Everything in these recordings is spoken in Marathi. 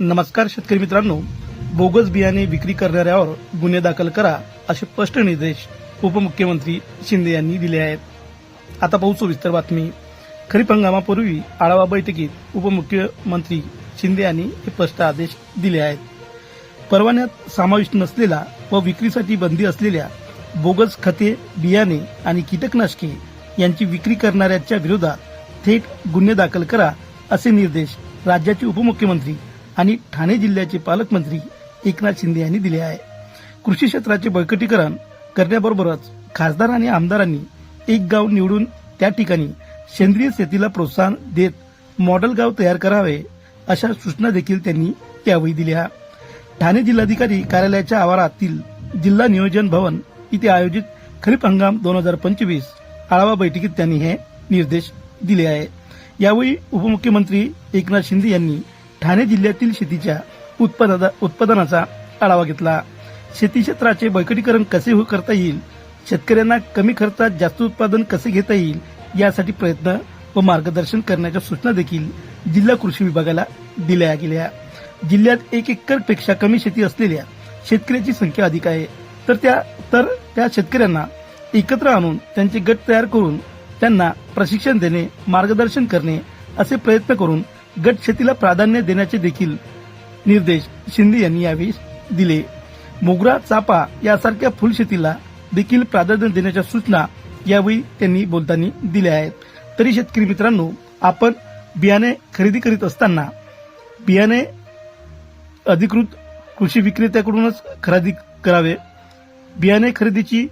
नमस्कार शेतकरी मित्रांनो. बोगस बियाणे विक्री करणाऱ्यावर गुन्हे दाखल करा असे स्पष्ट निर्देश उपमुख्यमंत्री शिंदे यांनी दिले आहेत. आता पाहू सविस्तर बातमी. खरीप हंगामापूर्वी आढावा बैठकीत उपमुख्यमंत्री शिंदे यांनी हे स्पष्ट आदेश दिले आहेत. परवान्यात समाविष्ट नसलेला व विक्रीसाठी बंदी असलेल्या बोगस खते बियाणे आणि कीटकनाशके यांची विक्री करणाऱ्यांच्या विरोधात थेट गुन्हे दाखल करा असे निर्देश राज्याचे उपमुख्यमंत्री आणि ठाणे जिल्ह्याचे पालकमंत्री एकनाथ शिंदे यांनी दिले आहे. कृषी क्षेत्राचे बळकटीकरण करण्याबरोबरच खासदार आणि आमदारांनी एक गाव निवडून त्या ठिकाणी सेंद्रिय शेतीला प्रोत्साहन देत मॉडेल गाव तयार करावे अशा सूचना देखील त्यांनी यावेळी दिल्या. ठाणे जिल्हाधिकारी कार्यालयाच्या आवारातील जिल्हा नियोजन भवन इथे आयोजित खरीप हंगाम दोन हजार पंचवीस आढावा बैठकीत त्यांनी हे निर्देश दिले आहे. यावेळी उपमुख्यमंत्री एकनाथ शिंदे यांनी ठाणे जिल्ह्यातील शेतीच्या उत्पादना उत्पादनाचा आढावा घेतला. शेती क्षेत्राचे बळकटीकरण कसे हो-, करता येईल? शेतकऱ्यांना कमी खर्चात जास्त उत्पादन कसे घेता येईल? यासाठी प्रयत्न व मार्गदर्शन करण्याच्या सूचना देखील जिल्हा कृषी विभागाला दिल्या गेल्या. जिल्ह्यात एक एकरपेक्षा कमी शेती असलेल्या शेतकऱ्याची संख्या अधिक आहे. तर त्या तर त्या शेतकऱ्यांना एकत्र आणून त्यांचे गट तयार करून त्यांना प्रशिक्षण देणे मार्गदर्शन करणे असे प्रयत्न करून गट शेतीला प्राधान्य देण्याचे देखील निर्देश शिंदे यांनी यावेळी दिले. मोगरा चापा यासारख्या फुलशेतीला देखील प्राधान्य देण्याच्या सूचना यावेळी त्यांनी बोलताना दिल्या आहेत. तरी शेतकरी मित्रांनो आपण बियाणे खरेदी करीत असताना बियाणे अधिकृत कृषी विक्रेत्याकडूनच खरेदी करावे. बियाणे खरेदीची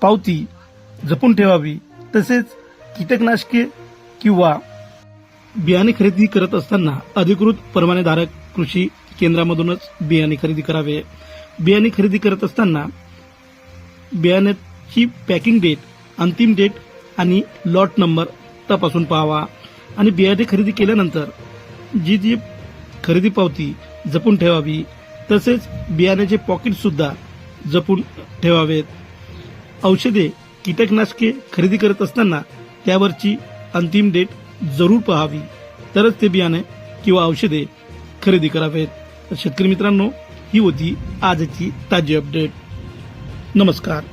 पावती जपून ठेवावी. तसेच कीटकनाशके किंवा बियाणे खरेदी करत असताना अधिकृत परवानेधारक कृषी केंद्रामधूनच बियाणे खरेदी करावे. बियाणे खरेदी करत असताना बियाण्याची पॅकिंग डेट अंतिम डेट आणि लॉट नंबर तपासून पाहावा. आणि बियाणे खरेदी केल्यानंतर जी जी खरेदी पावती जपून ठेवावी तसेच बियाण्याचे पॉकेट सुद्धा जपून ठेवावेत. औषधे कीटकनाशके खरेदी करत असताना त्यावरची अंतिम डेट जरूर पहावी. तरच ते बियाणे किंवा औषधे खरेदी करावेत. तर शेतकरी मित्रांनो ही होती आजची ताजी अपडेट नमस्कार.